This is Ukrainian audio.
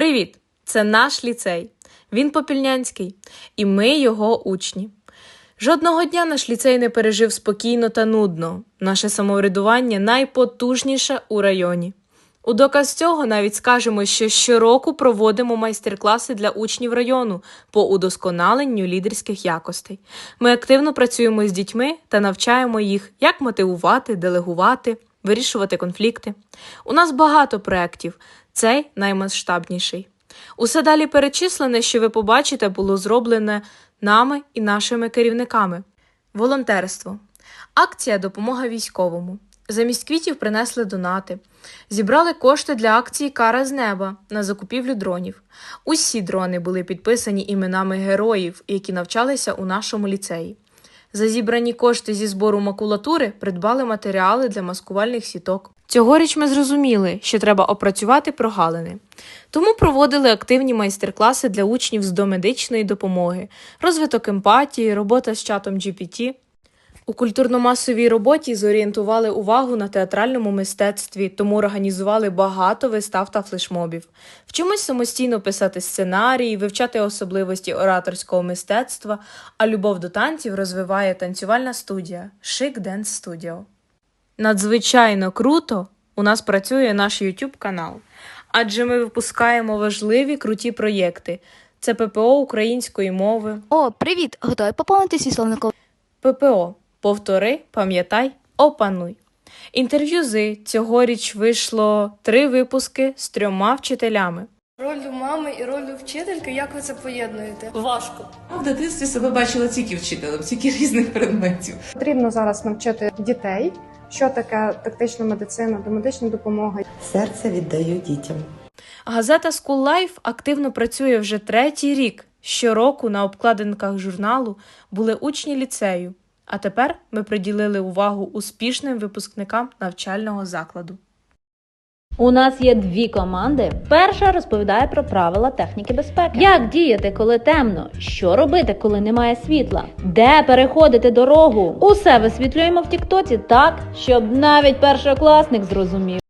Привіт! Це наш ліцей. Він Попільнянський, і ми його учні. Жодного дня наш ліцей не пережив спокійно та нудно. Наше самоврядування найпотужніше у районі. У доказ цього навіть скажемо, що щороку проводимо майстер-класи для учнів району по удосконаленню лідерських якостей. Ми активно працюємо з дітьми та навчаємо їх, як мотивувати, делегувати, вирішувати конфлікти. У нас багато проєктів, цей наймасштабніший. Усе далі перечислене, що ви побачите, було зроблене нами і нашими керівниками. Волонтерство. Акція Допомога військовому. Замість квітів принесли донати. Зібрали кошти для акції Кара з неба на закупівлю дронів. Усі дрони були підписані іменами героїв, які навчалися у нашому ліцеї. За зібрані кошти зі збору макулатури придбали матеріали для маскувальних сіток. Цьогоріч ми зрозуміли, що треба опрацювати прогалини. Тому проводили активні майстер-класи для учнів з домедичної допомоги, розвиток емпатії, робота з чатом GPT. У культурно-масовій роботі зорієнтували увагу на театральному мистецтві, тому організували багато вистав та флешмобів. Вчимось самостійно писати сценарії, вивчати особливості ораторського мистецтва, а любов до танців розвиває танцювальна студія Chic Dance Studio. Надзвичайно круто у нас працює наш YouTube канал, адже ми випускаємо важливі круті проєкти. Це ППО української мови, О, привіт! Готові поповнити свій словниковий ППО. Повтори, пам'ятай, опануй. Інтерв'ю з цьогоріч вийшло три випуски з трьома вчителями. Роль мами і роль вчительки, як ви це поєднуєте? Важко. В дитинстві себе бачила тільки вчителем, тільки різних предметів. Потрібно зараз навчити дітей, що таке тактична медицина, домедична допомога. Серце віддаю дітям. Газета School Life активно працює вже третій рік. Щороку на обкладинках журналу були учні ліцею. А тепер ми приділили увагу успішним випускникам навчального закладу. У нас є дві команди. Перша розповідає про правила техніки безпеки. Як діяти, коли темно? Що робити, коли немає світла? Де переходити дорогу? Усе висвітлюємо в Тіктоці так, щоб навіть першокласник зрозумів.